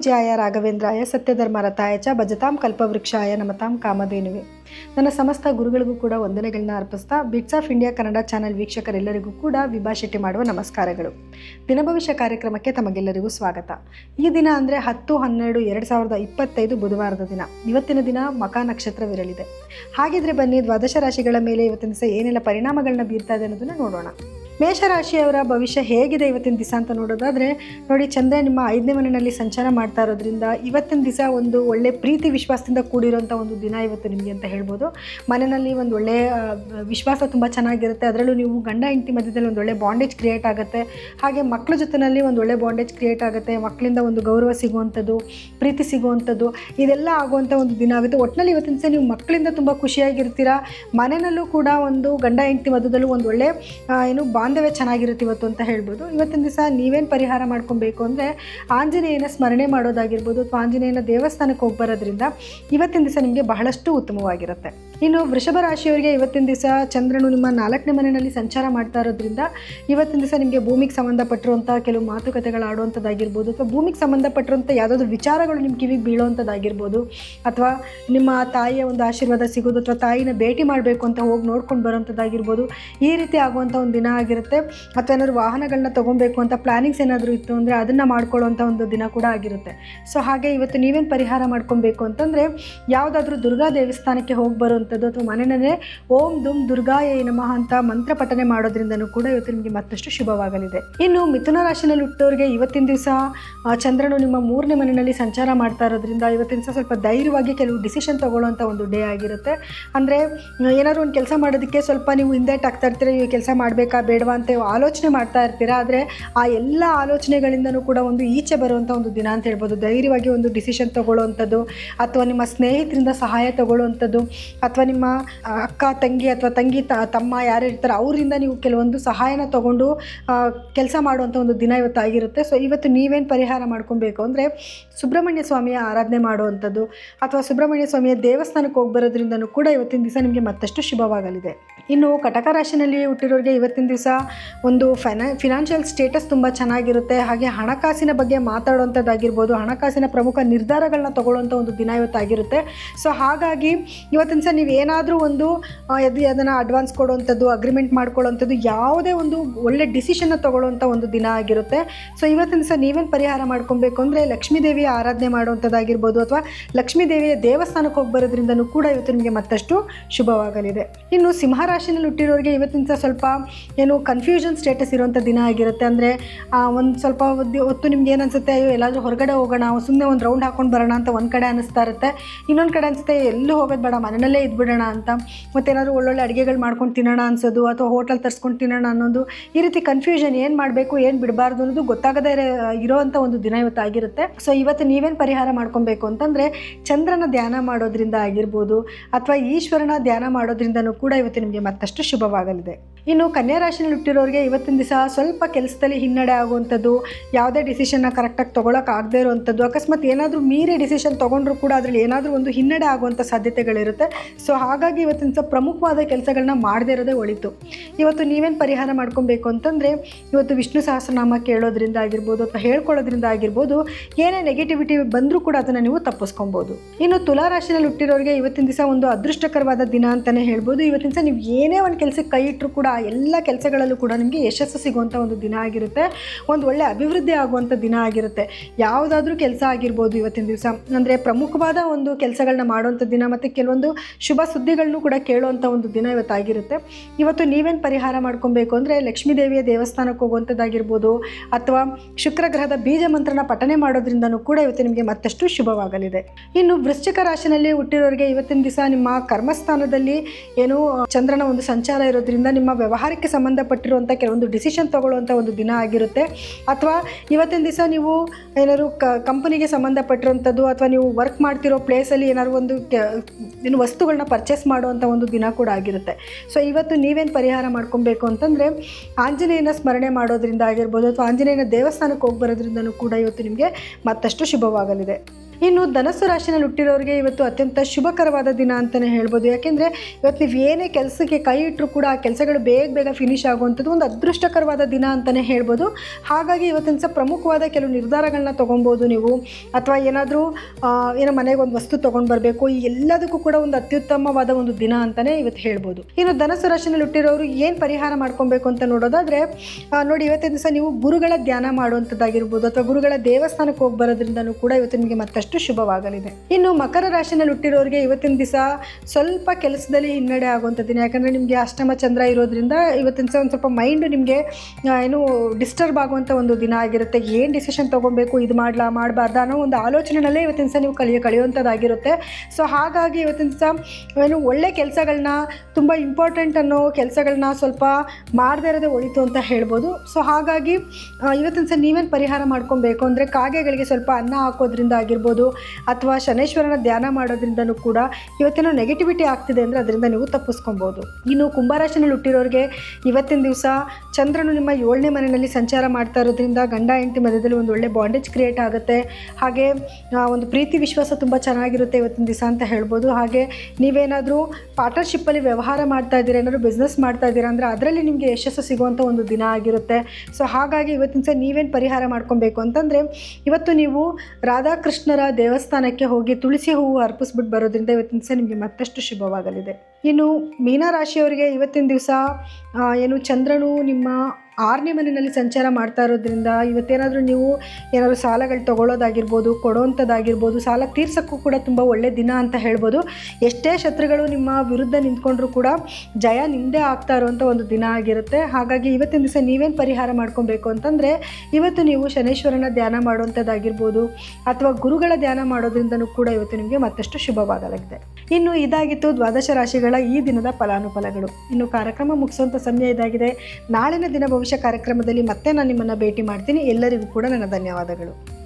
ಪೂಜ್ಯಾಯ ರಾಘವೇಂದ್ರಾಯ ಸತ್ಯಧರ್ಮರತಾಯ ಚ ಭಜತಾಂ ಕಲ್ಪವೃಕ್ಷಾಯ ನಮತಾಂ ಕಾಮಧೇನುವೆ. ನನ್ನ ಸಮಸ್ತ ಗುರುಗಳಿಗೂ ಕೂಡ ವಂದನೆಗಳನ್ನ ಅರ್ಪಿಸ್ತಾ bits of India Kannada channel ವೀಕ್ಷಕರೆಲ್ಲರಿಗೂ ಕೂಡ ವಿಭಾಷೆಟ್ಟಿ ಮಾಡುವ ನಮಸ್ಕಾರಗಳು. ದಿನಭವಿಷ್ಯ ಕಾರ್ಯಕ್ರಮಕ್ಕೆ ತಮಗೆಲ್ಲರಿಗೂ ಸ್ವಾಗತ. ಈ ದಿನ ಅಂದರೆ ಹತ್ತು, ಹನ್ನೆರಡು, ಎರಡು ಸಾವಿರದ ಇಪ್ಪತ್ತೈದು ಬುಧವಾರದ ದಿನ. ಇವತ್ತಿನ ದಿನ ಮಕ ನಕ್ಷತ್ರವಿರಲಿದೆ. ಹಾಗಿದ್ರೆ ಬನ್ನಿ ದ್ವಾದಶ ರಾಶಿಗಳ ಮೇಲೆ ಇವತ್ತಿನ ದಿವಸ ಏನೆಲ್ಲ ಪರಿಣಾಮಗಳನ್ನ ಬೀರ್ತಾ ಇದೆ ಅನ್ನೋದನ್ನ ನೋಡೋಣ. ಮೇಷರಾಶಿಯವರ ಭವಿಷ್ಯ ಹೇಗಿದೆ ಇವತ್ತಿನ ದಿವಸ ಅಂತ ನೋಡೋದಾದರೆ, ನೋಡಿ ಚಂದ್ರ ನಿಮ್ಮ ಐದನೇ ಮನೆಯಲ್ಲಿ ಸಂಚಾರ ಮಾಡ್ತಾ ಇರೋದ್ರಿಂದ ಇವತ್ತಿನ ದಿವಸ ಒಂದು ಒಳ್ಳೆ ಪ್ರೀತಿ ವಿಶ್ವಾಸದಿಂದ ಕೂಡಿರುವಂಥ ಒಂದು ದಿನ ಇವತ್ತು ನಿಮಗೆ ಅಂತ ಹೇಳ್ಬೋದು. ಮನೆಯಲ್ಲಿ ಒಂದು ಒಳ್ಳೆ ವಿಶ್ವಾಸ ತುಂಬ ಚೆನ್ನಾಗಿರುತ್ತೆ. ಅದರಲ್ಲೂ ನೀವು ಗಂಡ ಹೆಂಡತಿ ಮಧ್ಯದಲ್ಲಿ ಒಂದು ಒಳ್ಳೆ ಬಾಂಡೇಜ್ ಕ್ರಿಯೇಟ್ ಆಗುತ್ತೆ. ಹಾಗೆ ಮಕ್ಕಳ ಜೊತೆಯಲ್ಲಿ ಒಂದು ಒಳ್ಳೆ ಬಾಂಡೇಜ್ ಕ್ರಿಯೇಟ್ ಆಗುತ್ತೆ. ಮಕ್ಕಳಿಂದ ಒಂದು ಗೌರವ ಸಿಗುವಂಥದ್ದು, ಪ್ರೀತಿ ಸಿಗುವಂಥದ್ದು, ಇದೆಲ್ಲ ಆಗುವಂಥ ಒಂದು ದಿನ ಆಗುತ್ತೆ. ಒಟ್ಟಿನಲ್ಲಿ ಇವತ್ತಿನ ದಿವಸ ನೀವು ಮಕ್ಕಳಿಂದ ತುಂಬ ಖುಷಿಯಾಗಿರ್ತೀರ? ಮನೆಯಲ್ಲೂ ಕೂಡ ಒಂದು ಗಂಡ ಹೆಂಡತಿ ಮಧ್ಯದಲ್ಲೂ ಒಂದು ಒಳ್ಳೆ ಬಾಂಧವ್ಯ ಚೆನ್ನಾಗಿರುತ್ತೆ ಇವತ್ತು ಅಂತ ಹೇಳ್ಬೋದು. ಇವತ್ತಿನ ದಿವಸ ನೀವೇನು ಪರಿಹಾರ ಮಾಡ್ಕೊಬೇಕು ಅಂದರೆ ಆಂಜನೇಯನ ಸ್ಮರಣೆ ಮಾಡೋದಾಗಿರ್ಬೋದು ಅಥವಾ ಆಂಜನೇಯನ ದೇವಸ್ಥಾನಕ್ಕೆ ಹೋಗಿ ಬರೋದ್ರಿಂದ ಇವತ್ತಿನ ದಿವಸ ನಿಮಗೆ ಬಹಳಷ್ಟು ಉತ್ತಮವಾಗಿರುತ್ತೆ. ಇನ್ನು ವೃಷಭ ರಾಶಿಯವರಿಗೆ ಇವತ್ತಿನ ದಿವಸ ಚಂದ್ರನು ನಿಮ್ಮ ನಾಲ್ಕನೇ ಮನೆಯಲ್ಲಿ ಸಂಚಾರ ಮಾಡ್ತಾ ಇರೋದ್ರಿಂದ ಇವತ್ತಿನ ದಿವಸ ನಿಮಗೆ ಭೂಮಿಗೆ ಸಂಬಂಧಪಟ್ಟಿರುವಂಥ ಕೆಲವು ಮಾತುಕತೆಗಳು ಆಡುವಂಥದ್ದಾಗಿರ್ಬೋದು ಅಥವಾ ಭೂಮಿಗೆ ಸಂಬಂಧಪಟ್ಟಿರುವಂಥ ಯಾವುದಾದ್ರು ವಿಚಾರಗಳು ನಿಮ್ಮ ಕಿವಿಗೆ ಬೀಳುವಂಥದ್ದಾಗಿರ್ಬೋದು ಅಥವಾ ನಿಮ್ಮ ತಾಯಿಯ ಒಂದು ಆಶೀರ್ವಾದ ಸಿಗೋದು ಅಥವಾ ತಾಯಿನ ಭೇಟಿ ಮಾಡಬೇಕು ಅಂತ ಹೋಗಿ ನೋಡ್ಕೊಂಡು ಬರೋವಂಥದ್ದಾಗಿರ್ಬೋದು ಈ ರೀತಿ ಆಗುವಂಥ ಒಂದು ದಿನ ಆಗಿರುತ್ತೆ. ಅಥವಾ ಏನಾದ್ರು ವಾಹನಗಳನ್ನ ತೊಗೊಬೇಕು ಅಂತ ಪ್ಲಾನಿಂಗ್ಸ್ ಏನಾದರೂ ಇತ್ತು ಅಂದರೆ ಅದನ್ನು ಮಾಡ್ಕೊಳ್ಳುವಂಥ ಒಂದು ದಿನ ಕೂಡ ಆಗಿರುತ್ತೆ. ಸೊ ಹಾಗೆ ಇವತ್ತು ನೀವೇನು ಪರಿಹಾರ ಮಾಡ್ಕೊಬೇಕು ಅಂತಂದರೆ ಯಾವುದಾದ್ರೂ ದುರ್ಗಾ ದೇವಸ್ಥಾನಕ್ಕೆ ಹೋಗಿ ಬರುವಂಥದ್ದು ಅಥವಾ ಮನೆಯಲ್ಲೇ ಓಂ ದುಮ್ ದುರ್ಗಾಯ ನಮಃ ಅಂತ ಮಂತ್ರ ಪಠನೆ ಮಾಡೋದ್ರಿಂದನೂ ಕೂಡ ಇವತ್ತು ನಿಮಗೆ ಮತ್ತಷ್ಟು ಶುಭವಾಗಲಿದೆ. ಇನ್ನು ಮಿಥುನ ರಾಶಿನಲ್ಲಿ ಹುಟ್ಟೋರಿಗೆ ಇವತ್ತಿನ ದಿವಸ ಚಂದ್ರನು ನಿಮ್ಮ ಮೂರನೇ ಮನೆಯಲ್ಲಿ ಸಂಚಾರ ಮಾಡ್ತಾ ಇರೋದ್ರಿಂದ ಇವತ್ತಿನ ದಿವಸ ಸ್ವಲ್ಪ ಧೈರ್ಯವಾಗಿ ಕೆಲವು ಡಿಸಿಷನ್ ತಗೊಳ್ಳುವಂಥ ಒಂದು ಡೇ ಆಗಿರುತ್ತೆ. ಅಂದರೆ, ಏನಾದ್ರು ಒಂದು ಕೆಲಸ ಮಾಡೋದಕ್ಕೆ ಸ್ವಲ್ಪ ನೀವು ಹಿಂದೆಟ್ ಆಗ್ತಾ ಇರ್ತೀರ, ಈ ಕೆಲಸ ಮಾಡಬೇಕಾ, ಬೇಡವಾ ಅಂತ ಆಲೋಚನೆ ಮಾಡ್ತಾ ಇರ್ತೀರಾ, ಆದರೆ ಆ ಎಲ್ಲ ಆಲೋಚನೆಗಳಿಂದನೂ ಕೂಡ ಒಂದು ಈಚೆ ಬರುವಂಥ ಒಂದು ದಿನ ಅಂತ ಹೇಳ್ಬೋದು. ಧೈರ್ಯವಾಗಿ ಒಂದು ಡಿಸಿಷನ್ ತಗೊಳ್ಳುವಂಥದ್ದು ಅಥವಾ ನಿಮ್ಮ ಸ್ನೇಹಿತರಿಂದ ಸಹಾಯ ತಗೊಳ್ಳುವಂಥದ್ದು ಅಥವಾ ನಿಮ್ಮ ಅಕ್ಕ, ತಂಗಿ ಅಥವಾ ತಂಗಿ ತ, ತಮ್ಮ ಯಾರು ಇರ್ತಾರೆ ಅವರಿಂದ ನೀವು ಕೆಲವೊಂದು ಸಹಾಯನ ತಗೊಂಡು ಕೆಲಸ ಮಾಡುವಂಥ ಒಂದು ದಿನ ಇವತ್ತು ಆಗಿರುತ್ತೆ ಸೊ ಇವತ್ತು ನೀವೇನು ಪರಿಹಾರ ಮಾಡ್ಕೊಬೇಕು ಅಂದರೆ ಸುಬ್ರಹ್ಮಣ್ಯ ಸ್ವಾಮಿಯ ಆರಾಧನೆ ಮಾಡುವಂಥದ್ದು ಅಥವಾ ಸುಬ್ರಹ್ಮಣ್ಯ ಸ್ವಾಮಿಯ ದೇವಸ್ಥಾನಕ್ಕೆ ಹೋಗಿ ಬರೋದ್ರಿಂದನೂ ಕೂಡ ಇವತ್ತಿನ ದಿವಸ ನಿಮಗೆ ಮತ್ತಷ್ಟು ಶುಭವಾಗಲಿದೆ. ಇನ್ನು ಕಟಕ ರಾಶಿನಲ್ಲಿ ಹುಟ್ಟಿರೋರಿಗೆ ಇವತ್ತಿನ ದಿವಸ ಒಂದು ಫೈನಾ ಫಿನಾನ್ಷಿಯಲ್ ಸ್ಟೇಟಸ್ ತುಂಬ ಚೆನ್ನಾಗಿರುತ್ತೆ. ಹಾಗೆ ಹಣಕಾಸಿನ ಬಗ್ಗೆ ಮಾತಾಡುವಂಥದ್ದಾಗಿರ್ಬೋದು, ಹಣಕಾಸಿನ ಪ್ರಮುಖ ನಿರ್ಧಾರಗಳನ್ನ ತಗೊಳ್ಳುವಂಥ ಒಂದು ದಿನ ಇವತ್ತಾಗಿರುತ್ತೆ. ಸೊ ಹಾಗಾಗಿ ಇವತ್ತಿನ ನೀವು ಏನಾದರೂ ಒಂದು ಅದು ಅದನ್ನು ಅಡ್ವಾನ್ಸ್ ಕೊಡುವಂಥದ್ದು ಅಗ್ರಿಮೆಂಟ್ ಮಾಡ್ಕೊಳ್ಳೋಂಥದ್ದು ಯಾವುದೇ ಒಂದು ಒಳ್ಳೆ ಡಿಸಿಷನ್ನ ತಗೊಳ್ಳುವಂಥ ಒಂದು ದಿನ ಆಗಿರುತ್ತೆ. ಸೊ ಇವತ್ತಿನ ಸಹ ನೀವೇನು ಪರಿಹಾರ ಮಾಡ್ಕೊಬೇಕು ಅಂದರೆ ಲಕ್ಷ್ಮೀ ದೇವಿಯ ಆರಾಧನೆ ಮಾಡುವಂಥದ್ದಾಗಿರ್ಬೋದು ಅಥವಾ ಲಕ್ಷ್ಮೀ ದೇವಿಯ ದೇವಸ್ಥಾನಕ್ಕೆ ಹೋಗಿ ಬರೋದ್ರಿಂದನೂ ಕೂಡ ಇವತ್ತು ನಿಮಗೆ ಮತ್ತಷ್ಟು ಶುಭವಾಗಲಿದೆ. ಇನ್ನು ಸಿಂಹರಾಶಿನಲ್ಲಿ ಹುಟ್ಟಿರೋರಿಗೆ ಇವತ್ತಿನ ಸಹ ಸ್ವಲ್ಪ ಏನು ಕನ್ಫ್ಯೂಷನ್ ಸ್ಟೇಟಸ್ ಇರುವಂಥ ದಿನ ಆಗಿರುತ್ತೆ. ಅಂದರೆ ಒಂದು ಸ್ವಲ್ಪ ಹೊತ್ತು- ನಿಮ್ಗೆ ಏನು ಅನಿಸುತ್ತೆ, ಅಯ್ಯೋ, ಎಲ್ಲಾದರೂ ಹೊರಗಡೆ ಹೋಗೋಣ ಸುಮ್ಮನೆ ಒಂದು ರೌಂಡ್ ಹಾಕೊಂಡು ಬರೋಣ ಅಂತ ಒಂದು ಕಡೆ ಅನಿಸ್ತಾ ಇರುತ್ತೆ. ಇನ್ನೊಂದು ಕಡೆ ಅನಿಸುತ್ತೆ, ಎಲ್ಲೂ ಹೋಗೋದು ಬೇಡ, ಮನೆಯಲ್ಲೇ ಇದ್ಬಿಡೋಣ ಅಂತ. ಮತ್ತೇನಾದರೂ ಒಳ್ಳೊಳ್ಳೆ ಅಡುಗೆಗಳು ಮಾಡ್ಕೊಂಡು ತಿನ್ನೋಣ ಅನ್ಸೋದು ಅಥವಾ ಹೋಟೆಲ್ ತರ್ಸ್ಕೊಂಡು ತಿನ್ನೋಣ ಅನ್ನೋದು ಈ ರೀತಿ ಕನ್ಫ್ಯೂಷನ್ ಏನು ಮಾಡಬೇಕು, ಏನು ಬಿಡಬಾರ್ದು ಅನ್ನೋದು ಗೊತ್ತಾಗದೇ ಇರೋ ಇರೋವಂಥ ಒಂದು ದಿನ ಇವತ್ತು ಆಗಿರುತ್ತೆ. ಸೊ ಇವತ್ತು ನೀವೇನು ಪರಿಹಾರ ಮಾಡ್ಕೊಬೇಕು ಅಂತಂದರೆ ಚಂದ್ರನ ಧ್ಯಾನ ಮಾಡೋದ್ರಿಂದ ಆಗಿರ್ಬೋದು ಅಥವಾ ಈಶ್ವರನ ಧ್ಯಾನ ಮಾಡೋದ್ರಿಂದನೂ ಕೂಡ ಇವತ್ತು ನಿಮಗೆ ಮತ್ತಷ್ಟು ಶುಭವಾಗಲಿದೆ. ಇನ್ನು ಕನ್ಯಾ ರಾಶಿನಲ್ಲಿ ಹುಟ್ಟಿರೋರಿಗೆ ಇವತ್ತಿನ ದಿವಸ ಸ್ವಲ್ಪ ಕೆಲಸದಲ್ಲಿ ಹಿನ್ನಡೆ ಆಗುವಂಥದ್ದು, ಯಾವುದೇ ಡಿಸಿಷನ್ನ ಕರೆಕ್ಟಾಗಿ ತೊಗೊಳಕ್ಕೆ ಆಗದೇ ಇರುವಂಥದ್ದು, ಅಕಸ್ಮಾತ್ ಏನಾದರೂ ಮೀರಿ ಡಿಸಿಷನ್ ತೊಗೊಂಡ್ರು ಕೂಡ ಅದರಲ್ಲಿ ಏನಾದರೂ ಒಂದು ಹಿನ್ನಡೆ ಆಗುವಂಥ ಸಾಧ್ಯತೆಗಳಿರುತ್ತೆ. ಸೊ ಹಾಗಾಗಿ ಇವತ್ತಿನ ದಿವಸ ಪ್ರಮುಖವಾದ ಕೆಲಸಗಳನ್ನ ಮಾಡದೇ ಇರೋದೇ ಒಳಿತು. ಇವತ್ತು ನೀವೇನು ಪರಿಹಾರ ಮಾಡ್ಕೊಬೇಕು ಅಂತಂದರೆ, ಇವತ್ತು ವಿಷ್ಣು ಸಹಸ್ರನಾಮ ಕೇಳೋದ್ರಿಂದ ಆಗಿರ್ಬೋದು ಅಥವಾ ಹೇಳ್ಕೊಳ್ಳೋದ್ರಿಂದ ಆಗಿರ್ಬೋದು, ಏನೇ ನೆಗೆಟಿವಿಟಿ ಬಂದರೂ ಕೂಡ ಅದನ್ನು ನೀವು ತಪ್ಪಿಸ್ಕೊಬೋದು. ಇನ್ನು ತುಲಾ ರಾಶಿಯಲ್ಲಿ ಹುಟ್ಟಿರೋರಿಗೆ ಇವತ್ತಿನ ದಿವಸ ಒಂದು ಅದೃಷ್ಟಕರವಾದ ದಿನ ಅಂತಲೇ ಹೇಳ್ಬೋದು. ಇವತ್ತಿನ ದಿವಸ ನೀವು ಏನೇ ಒಂದು ಕೆಲಸಕ್ಕೆ ಕೈ ಇಟ್ಟರು ಕೂಡ ಎಲ್ಲ ಕೆಲಸಗಳಲ್ಲೂ ಕೂಡ ನಿಮಗೆ ಯಶಸ್ಸು ಸಿಗುವಂಥ ಒಂದು ದಿನ ಆಗಿರುತ್ತೆ. ಒಂದು ಒಳ್ಳೆ ಅಭಿವೃದ್ಧಿ ಆಗುವಂಥ ದಿನ ಆಗಿರುತ್ತೆ. ಯಾವುದಾದ್ರೂ ಕೆಲಸ ಆಗಿರ್ಬೋದು ಇವತ್ತಿನ ದಿವಸ. ಅಂದರೆ ಪ್ರಮುಖವಾದ ಒಂದು ಕೆಲಸಗಳನ್ನ ಮಾಡುವಂಥ ದಿನ ಮತ್ತು ಕೆಲವೊಂದು ಶುಭ ಸುದ್ದಿಗಳನ್ನೂ ಕೂಡ ಕೇಳುವಂಥ ಒಂದು ದಿನ ಇವತ್ತಾಗಿರುತ್ತೆ. ಇವತ್ತು ನೀವೇನು ಪರಿಹಾರ ಮಾಡ್ಕೊಬೇಕು ಅಂದರೆ ಲಕ್ಷ್ಮೀ ದೇವಿಯ ದೇವಸ್ಥಾನಕ್ಕೆ ಹೋಗುವಂಥದ್ದಾಗಿರ್ಬೋದು ಅಥವಾ ಶುಕ್ರ ಗ್ರಹದ ಬೀಜ ಮಂತ್ರನ ಪಠನೆ ಮಾಡೋದ್ರಿಂದನೂ ಕೂಡ ಇವತ್ತು ನಿಮಗೆ ಮತ್ತಷ್ಟು ಶುಭವಾಗಲಿದೆ. ಇನ್ನು ವೃಶ್ಚಿಕ ರಾಶಿನಲ್ಲಿ ಹುಟ್ಟಿರೋರಿಗೆ ಇವತ್ತಿನ ದಿವಸ ನಿಮ್ಮ ಕರ್ಮಸ್ಥಾನದಲ್ಲಿ ಏನು, ಚಂದ್ರನ ಒಂದು ಸಂಚಾರ ಇರೋದ್ರಿಂದ ನಿಮ್ಮ ವ್ಯವಹಾರಕ್ಕೆ ಸಂಬಂಧಪಟ್ಟಿರುವಂಥ ಕೆಲವೊಂದು ಡಿಸಿಷನ್ ತೊಗೊಳ್ಳುವಂಥ ಒಂದು ದಿನ ಆಗಿರುತ್ತೆ. ಅಥವಾ ಇವತ್ತಿನ ದಿವಸ ನೀವು ಏನಾದ್ರು ಕಂಪನಿಗೆ ಸಂಬಂಧಪಟ್ಟಿರುವಂಥದ್ದು ಅಥವಾ ನೀವು ವರ್ಕ್ ಮಾಡ್ತಿರೋ ಪ್ಲೇಸಲ್ಲಿ ಏನಾದ್ರು ಒಂದು ಏನು ವಸ್ತುಗಳನ್ನ ಪರ್ಚೇಸ್ ಮಾಡುವಂಥ ಒಂದು ದಿನ ಕೂಡ ಆಗಿರುತ್ತೆ. ಸೊ ಇವತ್ತು ನೀವೇನು ಪರಿಹಾರ ಮಾಡ್ಕೊಬೇಕು ಅಂತಂದರೆ, ಆಂಜನೇಯನ ಸ್ಮರಣೆ ಮಾಡೋದ್ರಿಂದ ಆಗಿರ್ಬೋದು ಅಥವಾ ಆಂಜನೇಯನ ದೇವಸ್ಥಾನಕ್ಕೆ ಹೋಗಿ ಬರೋದ್ರಿಂದನೂ ಕೂಡ ಇವತ್ತು ನಿಮಗೆ ಮತ್ತಷ್ಟು ಶುಭವಾಗಲಿದೆ. ಇನ್ನು ಧನಸ್ಸು ರಾಶಿನಲ್ಲಿ ಹುಟ್ಟಿರೋರಿಗೆ ಇವತ್ತು ಅತ್ಯಂತ ಶುಭಕರವಾದ ದಿನ ಅಂತಲೇ ಹೇಳ್ಬೋದು. ಯಾಕೆಂದರೆ ಇವತ್ತು ನೀವು ಏನೇ ಕೆಲಸಕ್ಕೆ ಕೈ ಇಟ್ಟರು ಕೂಡ ಆ ಕೆಲಸಗಳು ಬೇಗ ಬೇಗ ಫಿನಿಶ್ ಆಗುವಂಥದ್ದು ಒಂದು ಅದೃಷ್ಟಕರವಾದ ದಿನ ಅಂತಲೇ ಹೇಳ್ಬೋದು. ಹಾಗಾಗಿ ಇವತ್ತಿನ ಸಹ ಪ್ರಮುಖವಾದ ಕೆಲವು ನಿರ್ಧಾರಗಳನ್ನ ತೊಗೊಬೋದು ನೀವು. ಅಥವಾ ಏನಾದರೂ ಏನೋ ಮನೆಗೆ ಒಂದು ವಸ್ತು ತೊಗೊಂಡು ಬರಬೇಕು. ಈ ಎಲ್ಲದಕ್ಕೂ ಕೂಡ ಒಂದು ಅತ್ಯುತ್ತಮವಾದ ಒಂದು ದಿನ ಅಂತಲೇ ಇವತ್ತು ಹೇಳ್ಬೋದು. ಇನ್ನು ಧನಸ್ಸು ರಾಶಿನಲ್ಲಿ ಹುಟ್ಟಿರೋರು ಏನು ಪರಿಹಾರ ಮಾಡ್ಕೊಬೇಕು ಅಂತ ನೋಡೋದಾದರೆ ನೋಡಿ ಇವತ್ತಿನ ದಿವಸ ನೀವು ಗುರುಗಳ ಧ್ಯಾನ ಮಾಡುವಂಥದ್ದಾಗಿರ್ಬೋದು. ಅಥವಾ ಗುರುಗಳ ದೇವಸ್ಥಾನಕ್ಕೆ ಹೋಗಿ ಬರೋದ್ರಿಂದನೂ ಕೂಡ ಇವತ್ತು ನಿಮಗೆ ಮತ್ತಷ್ಟು ಶುಭವಾಗಲಿದೆ. ಇನ್ನು ಮಕರ ರಾಶಿನಲ್ಲಿ ಹುಟ್ಟಿರೋರಿಗೆ ಇವತ್ತಿನ ದಿವಸ ಸ್ವಲ್ಪ ಕೆಲಸದಲ್ಲಿ ಹಿನ್ನಡೆ ಆಗುವಂಥ ದಿನ. ಯಾಕಂದರೆ ನಿಮಗೆ ಅಷ್ಟಮ ಚಂದ್ರ ಇರೋದ್ರಿಂದ ಇವತ್ತಿನ ದಿವಸ ಒಂದು ಸ್ವಲ್ಪ ಮೈಂಡು ನಿಮಗೆ ಏನು ಡಿಸ್ಟರ್ಬ್ ಆಗುವಂಥ ಒಂದು ದಿನ ಆಗಿರುತ್ತೆ. ಏನು ಡಿಸಿಷನ್ ತೊಗೊಬೇಕು, ಇದು ಮಾಡಲಾ, ಮಾಡಬಾರ್ದ ಅನ್ನೋ ಒಂದು ಆಲೋಚನೆಯಲ್ಲೇ ಇವತ್ತಿನ ದಿವಸ ನೀವು ಕಲಿಯ ಕಳೆಯುವಂಥದ್ದಾಗಿರುತ್ತೆ ಸೊ ಹಾಗಾಗಿ ಇವತ್ತಿನ ದಿವಸ ಏನು ಒಳ್ಳೆ ಕೆಲಸಗಳನ್ನ ತುಂಬ ಇಂಪಾರ್ಟೆಂಟ್ ಅನ್ನೋ ಕೆಲಸಗಳನ್ನ ಸ್ವಲ್ಪ ಮಾಡದೇ ಇರೋದೇ ಒಳಿತು ಅಂತ ಹೇಳ್ಬೋದು. ಸೊ ಹಾಗಾಗಿ ಇವತ್ತಿನ ದಿವಸ ನೀವೇನು ಪರಿಹಾರ ಮಾಡ್ಕೊಬೇಕು? ಅಂದರೆ ಕಾಗೆಗಳಿಗೆ ಸ್ವಲ್ಪ ಅನ್ನ ಹಾಕೋದ್ರಿಂದ ಆಗಿರ್ಬೋದು ಅಥವಾ ಶನೇಶ್ವರನ ಧ್ಯಾನ ಮಾಡೋದ್ರಿಂದನೂ ಕೂಡ ಇವತ್ತೇನೋ ನೆಗೆಟಿವಿಟಿ ಆಗ್ತಿದೆ ಅಂದರೆ ಅದರಿಂದ ನೀವು ತಪ್ಪಿಸ್ಕೊಬೋದು. ಇನ್ನು ಕುಂಭರಾಶಿನಲ್ಲಿ ಹುಟ್ಟಿರೋರಿಗೆ ಇವತ್ತಿನ ದಿವಸ ಚಂದ್ರನು ನಿಮ್ಮ ಏಳನೇ ಮನೆಯಲ್ಲಿ ಸಂಚಾರ ಮಾಡ್ತಾ ಇರೋದ್ರಿಂದ ಗಂಡ, ಹೆಂಡತಿ ಮಧ್ಯದಲ್ಲಿ ಒಂದು ಒಳ್ಳೆ ಬಾಂಡೇಜ್ ಕ್ರಿಯೇಟ್ ಆಗುತ್ತೆ. ಹಾಗೆ ಒಂದು ಪ್ರೀತಿ, ವಿಶ್ವಾಸ ತುಂಬ ಚೆನ್ನಾಗಿರುತ್ತೆ ಇವತ್ತಿನ ದಿವಸ ಅಂತ ಹೇಳ್ಬೋದು. ಹಾಗೆ ನೀವೇನಾದರೂ ಪಾರ್ಟ್ನರ್ಶಿಪ್ಪಲ್ಲಿ ವ್ಯವಹಾರ ಮಾಡ್ತಾ ಇದ್ದೀರಾ, ಏನಾದರೂ ಬಿಸ್ನೆಸ್ ಮಾಡ್ತಾ ಇದ್ದೀರಾ ಅಂದರೆ ಅದರಲ್ಲಿ ನಿಮಗೆ ಯಶಸ್ಸು ಸಿಗುವಂಥ ಒಂದು ದಿನ ಆಗಿರುತ್ತೆ. ಸೊ ಹಾಗಾಗಿ ಇವತ್ತಿನ ಸಹ ನೀವೇನು ಪರಿಹಾರ ಮಾಡ್ಕೊಬೇಕು ಅಂತಂದರೆ, ಇವತ್ತು ನೀವು ರಾಧಾಕೃಷ್ಣರ ದೇವಸ್ಥಾನಕ್ಕೆ ಹೋಗಿ ತುಳಸಿ ಹೂವು ಅರ್ಪಿಸ್ಬಿಟ್ಟು ಬರೋದ್ರಿಂದ ಇವತ್ತಿನ ದಿವಸ ನಿಮಗೆ ಮತ್ತಷ್ಟು ಶುಭವಾಗಲಿದೆ. ಇನ್ನು ಮೀನರಾಶಿಯವರಿಗೆ ಇವತ್ತಿನ ದಿವಸ ಏನು ಚಂದ್ರನು ನಿಮ್ಮ ಆರನೇ ಮನೆಯಲ್ಲಿ ಸಂಚಾರ ಮಾಡ್ತಾ ಇರೋದ್ರಿಂದ ಇವತ್ತೇನಾದರೂ ನೀವು ಏನಾದರೂ ಸಾಲಗಳು ತಗೊಳ್ಳೋದಾಗಿರ್ಬೋದು ಕೊಡೋವಂಥದ್ದಾಗಿರ್ಬೋದು ಸಾಲ ತೀರ್ಸೋಕ್ಕೂ ಕೂಡ ತುಂಬ ಒಳ್ಳೆ ದಿನ ಅಂತ ಹೇಳ್ಬೋದು. ಎಷ್ಟೇ ಶತ್ರುಗಳು ನಿಮ್ಮ ವಿರುದ್ಧ ನಿಂತ್ಕೊಂಡ್ರೂ ಕೂಡ ಜಯ ನಿಮ್ಮದೇ ಆಗ್ತಾ ಇರುವಂಥ ಒಂದು ದಿನ ಆಗಿರುತ್ತೆ. ಹಾಗಾಗಿ ಇವತ್ತಿನ ದಿವಸ ನೀವೇನು ಪರಿಹಾರ ಮಾಡ್ಕೊಬೇಕು ಅಂತಂದರೆ, ಇವತ್ತು ನೀವು ಶನೇಶ್ವರನ ಧ್ಯಾನ ಮಾಡುವಂಥದ್ದಾಗಿರ್ಬೋದು, ಅಥವಾ ಗುರುಗಳ ಧ್ಯಾನ ಮಾಡೋದ್ರಿಂದನೂ ಕೂಡ ಇವತ್ತು ನಿಮಗೆ ಮತ್ತಷ್ಟು ಶುಭವಾಗಲಾಗಿದೆ. ಇನ್ನು ಇದಾಗಿತ್ತು ದ್ವಾದಶ ರಾಶಿಗಳ ಈ ದಿನದ ಫಲಾನುಫಲಗಳು. ಇನ್ನು ಕಾರ್ಯಕ್ರಮ ಮುಗಿಸುವಂಥ ಸಮಯ ಇದಾಗಿದೆ. ನಾಳಿನ ದಿನ ಭವಿಷ್ಯ ಕಾರ್ಯಕ್ರಮದಲ್ಲಿ ಮತ್ತೆ ನಾನು ನಿಮ್ಮನ್ನು ಭೇಟಿ ಮಾಡ್ತೀನಿ. ಎಲ್ಲರಿಗೂ ಕೂಡ ನನ್ನ ಧನ್ಯವಾದಗಳು.